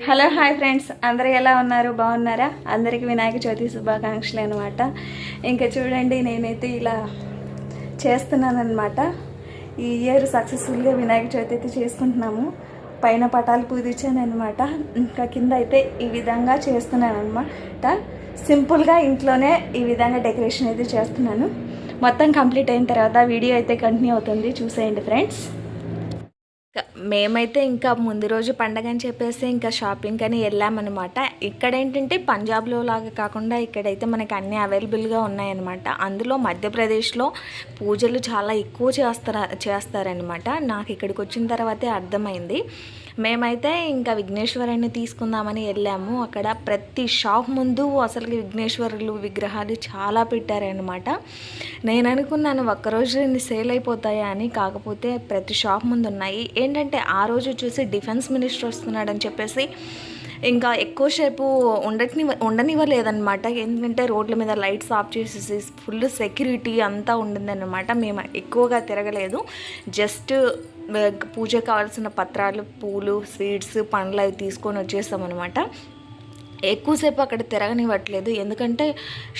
Hello hi friends. అందరూ ఎలా ఉన్నారు? బాగున్నారా? అందరికీ వినాయక చవితి శుభాకాంక్షలు అనమాట ఇంకా చూడండి నేనైతే ఇలా చేస్తున్నాను అనమాట ఈ ఇయర్ సక్సెస్ఫుల్గా వినాయక చవితి అయితే చేసుకుంటున్నాము. పైన పటాలు పూజించానమాట అనమాట ఇంకా కింద అయితే ఈ విధంగా చేస్తున్నాను అనమాట సింపుల్గా ఇంట్లోనే ఈ విధంగా డెకరేషన్ అయితే చేస్తున్నాను. మొత్తం కంప్లీట్ అయిన తర్వాత వీడియో అయితే కంటిన్యూ అవుతుంది. చూసేయండి ఫ్రెండ్స్. మేమైతే ఇంకా ముందు రోజు పండగ అని చెప్పేసి ఇంకా షాపింగ్ అని వెళ్ళామన్నమాట. ఇక్కడ ఏంటంటే పంజాబ్లో లాగా కాకుండా ఇక్కడైతే మనకి అన్నీ అవైలబుల్గా ఉన్నాయన్నమాట. అందులో మధ్యప్రదేశ్లో పూజలు చాలా ఎక్కువ చేస్తారా చేస్తారనమాట నాకు ఇక్కడికి వచ్చిన తర్వాతే అర్థమైంది. మేమైతే ఇంకా విఘ్నేశ్వరుని తీసుకుందామని వెళ్ళాము. అక్కడ ప్రతి షాప్ ముందు అసలు విఘ్నేశ్వరులు విగ్రహాలు చాలా పెట్టారనమాట నేను అనుకున్నాను ఒక్కరోజు ఇన్ని సేల్ అయిపోతాయా అని. కాకపోతే ప్రతి షాప్ ముందు ఉన్నాయి ఏంటంటే ఆ రోజు చూసి డిఫెన్స్ మినిస్టర్ వస్తున్నాడని చెప్పేసి ఇంకా ఎక్కువసేపు ఉండని ఉండనివ్వలేదన్నమాట. ఎందుకంటే రోడ్ల మీద లైట్స్ ఆఫ్ చేసేసి ఫుల్ సెక్యూరిటీ అంతా ఉండిందన్నమాట. మేము ఎక్కువగా తిరగలేదు. జస్ట్ పూజకు కావాల్సిన పత్రాలు పూలు స్వీట్స్ పండ్లు అవి తీసుకొని వచ్చేసామన్నమాట. ఎక్కువసేపు అక్కడ తిరగనివ్వట్లేదు. ఎందుకంటే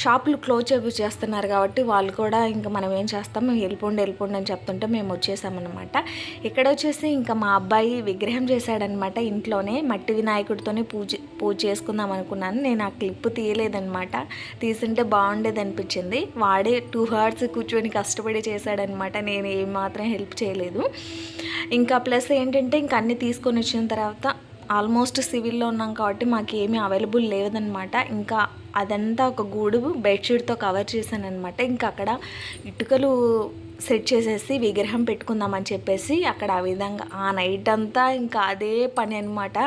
షాపులు క్లోజ్ చేపి చేస్తున్నారు కాబట్టి వాళ్ళు కూడా ఇంకా మనం ఏం చేస్తాం? మేము వెళ్ళిపోండి వెళ్ళిపోండి అని చెప్తుంటే మేము వచ్చేసామన్నమాట. ఇక్కడ వచ్చేసి ఇంకా మా అబ్బాయి విగ్రహం చేశాడనమాట ఇంట్లోనే. మట్టి వినాయకుడితోనే పూజ పూజ చేసుకుందాం అనుకున్నాను. నేను ఆ క్లిప్ తీయలేదనమాట తీసుంటే బాగుండేది అనిపించింది. వాడే టూ హవర్స్ కూర్చొని కష్టపడి చేశాడనమాట నేను ఏమాత్రం హెల్ప్ చేయలేదు. ఇంకా ప్లస్ ఏంటంటే ఇంక అన్నీ తీసుకొని వచ్చిన తర్వాత ఆల్మోస్ట్ సివిల్లో ఉన్నాం కాబట్టి మాకు ఏమీ అవైలబుల్ లేదనమాట. ఇంకా అదంతా ఒక గూడు బెడ్షీట్తో కవర్ చేశాను అనమాట ఇంకా అక్కడ ఇటుకలు సెట్ చేసేసి విగ్రహం పెట్టుకుందామని చెప్పేసి అక్కడ ఆ విధంగా ఆ నైట్ అంతా ఇంకా అదే పని అనమాట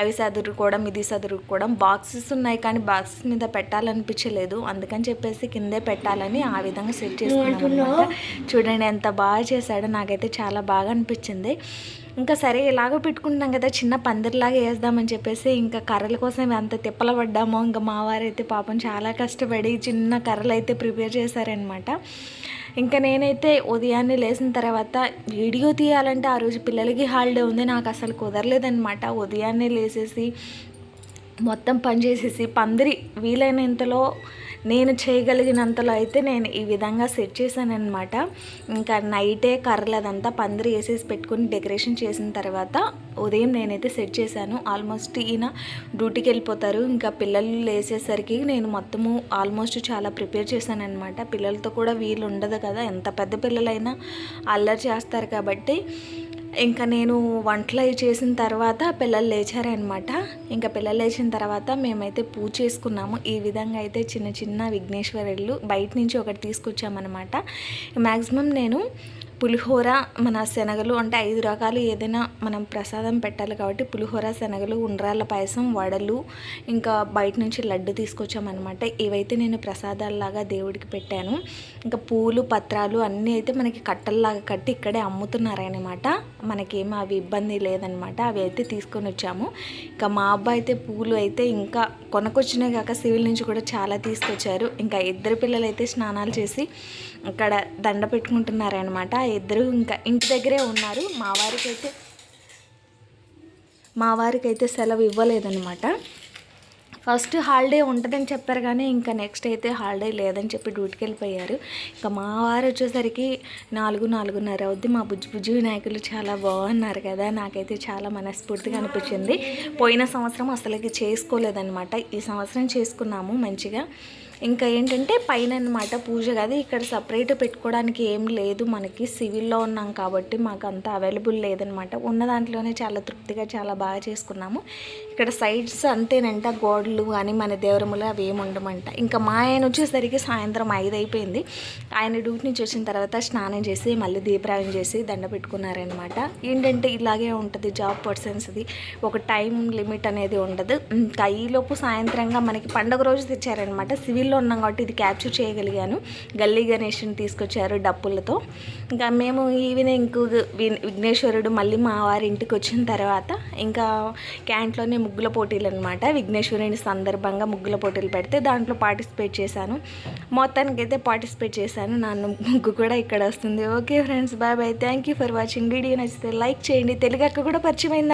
అవి సదురుకోవడం ఇది సదురుకోవడం బాక్సెస్ ఉన్నాయి కానీ బాక్సెస్ మీద పెట్టాలనిపించలేదు. అందుకని చెప్పేసి కిందే పెట్టాలని ఆ విధంగా సెట్ చేసుకున్నాం అనమాట చూడండి ఎంత బాగా చేశాడో నాకైతే చాలా బాగా అనిపించింది. ఇంకా సరే ఎలాగో పెట్టుకుంటున్నాం కదా చిన్న పందిరిలాగా వేద్దామని చెప్పేసి ఇంకా కర్రల కోసం ఎంత తిప్పల పడ్డామో ఇంకా మా వారైతే పాపం చాలా కష్టపడి చిన్న కర్రలు అయితే ప్రిపేర్ చేశారనమాట ఇంకా నేనైతే ఉదయాన్నే లేచిన తర్వాత వీడియో తీయాలంటే ఆ రోజు పిల్లలకి హాలిడే ఉంది నాకు అసలు కుదరలేదనమాట ఉదయాన్నే లేసేసి మొత్తం పని చేసేసి పందిరి వీలైనంతలో నేను చేయగలిగినంతలో అయితే నేను ఈ విధంగా సెట్ చేశానమాట ఇంకా నైటే కర్రలు అదంతా పందిరి వేసేసి పెట్టుకుని డెకరేషన్ చేసిన తర్వాత ఉదయం నేనైతే సెట్ చేశాను. ఆల్మోస్ట్ ఈయన డ్యూటీకి వెళ్ళిపోతారు. ఇంకా పిల్లలు లేసేసరికి నేను మొత్తము ఆల్మోస్ట్ చాలా ప్రిపేర్ చేశానమాట పిల్లలతో కూడా వీలు ఉండదు కదా. ఎంత పెద్ద పిల్లలైనా అల్లరి చేస్తారు కాబట్టి ఇంకా నేను వంటలు అవి చేసిన తర్వాత పిల్లలు లేచారనమాట. ఇంకా పిల్లలు లేచిన తర్వాత మేమైతే పూజ చేసుకున్నాము. ఈ విధంగా అయితే చిన్న చిన్న విఘ్నేశ్వరులు బయట నుంచి ఒకటి తీసుకొచ్చామన్నమాట మ్యాక్సిమం నేను పులిహోర మన శనగలు అంటే ఐదు రకాలు ఏదైనా మనం ప్రసాదం పెట్టాలి కాబట్టి పులిహోర శనగలు ఉండ్రాళ్ళ పాయసం వడలు ఇంకా బయట నుంచి లడ్డు తీసుకొచ్చామన్నమాట ఇవైతే నేను ప్రసాదాలలాగా దేవుడికి పెట్టాను. ఇంకా పూలు పత్రాలు అన్నీ అయితే మనకి కట్టల్లాగా కట్టి ఇక్కడే అమ్ముతున్నారనమాట. మనకేమీ అవి ఇబ్బంది లేదనమాట అవి అయితే తీసుకొని వచ్చాము. ఇంకా మా అబ్బాయి అయితే పూలు అయితే ఇంకా కొనకొచ్చినాయి కాక సివిల్ నుంచి కూడా చాలా తీసుకొచ్చారు. ఇంకా ఇద్దరు పిల్లలు అయితే స్నానాలు చేసి అక్కడ దండ పెట్టుకుంటున్నారనమాట ఇద్దరు ఇంకా ఇంటి దగ్గరే ఉన్నారు. మా వారికి అయితే మా వారికి అయితే సెలవు ఇవ్వలేదనమాట ఫస్ట్ హాలిడే ఉంటుందని చెప్పారు కానీ ఇంకా నెక్స్ట్ అయితే హాలిడే లేదని చెప్పి డ్యూటీకి వెళ్ళిపోయారు. ఇంకా మా వారు వచ్చేసరికి నాలుగు నాలుగున్నర అవుద్ది. మా బుజ్జి బుజ్జి వినాయకులు చాలా బాగున్నారు కదా. నాకైతే చాలా మనస్ఫూర్తిగా అనిపించింది. పోయిన సంవత్సరం అసలుకి చేసుకోలేదనమాట ఈ సంవత్సరం చేసుకున్నాము మంచిగా. ఇంకా ఏంటంటే పైన అనమాట పూజ కాదు ఇక్కడ సపరేట్ పెట్టుకోవడానికి ఏం లేదు. మనకి సివిల్లో ఉన్నాం కాబట్టి మాకు అంత అవైలబుల్ లేదనమాట ఉన్న దాంట్లోనే చాలా తృప్తిగా చాలా బాగా చేసుకున్నాము. ఇక్కడ సైడ్స్ అంతేనంట గోడలు కానీ మన దేవరములు అవి ఏమి ఉండమంట. ఇంకా మా ఆయన వచ్చేసరికి సాయంత్రం ఐదు అయిపోయింది. ఆయన డ్యూటీ నుంచి వచ్చిన తర్వాత స్నానం చేసి మళ్ళీ దీపరాయం చేసి దండ పెట్టుకున్నారనమాట ఏంటంటే ఇలాగే ఉంటుంది జాబ్ పర్సన్స్ది ఒక టైం లిమిట్ అనేది ఉండదు. ఇంకా ఈలోపు సాయంత్రంగా మనకి పండుగ రోజు తెచ్చారనమాట సివిల్ సివిల్లో ఉన్నాం కాబట్టి ఇది క్యాప్చర్ చేయగలిగాను. గల్లీ గణేష్ని తీసుకొచ్చారు డప్పులతో. ఇంకా మేము ఈవినింగ్ విఘ్నేశ్వరుడు మళ్ళీ మా వారి ఇంటికి వచ్చిన తర్వాత ఇంకా క్యాంట్లోనే ముగ్గుల పోటీలు అనమాట విఘ్నేశ్వరుని సందర్భంగా ముగ్గుల పోటీలు పెడితే దాంట్లో పార్టిసిపేట్ చేశాను. మొత్తానికి అయితే పార్టిసిపేట్ చేశాను. నన్ను ముగ్గు కూడా ఇక్కడ వస్తుంది. Okay friends bye bye. Thank you for watching. Video నచ్చితే లైక్ చేయండి. తెలుగు అక్క కూడా పరిచయం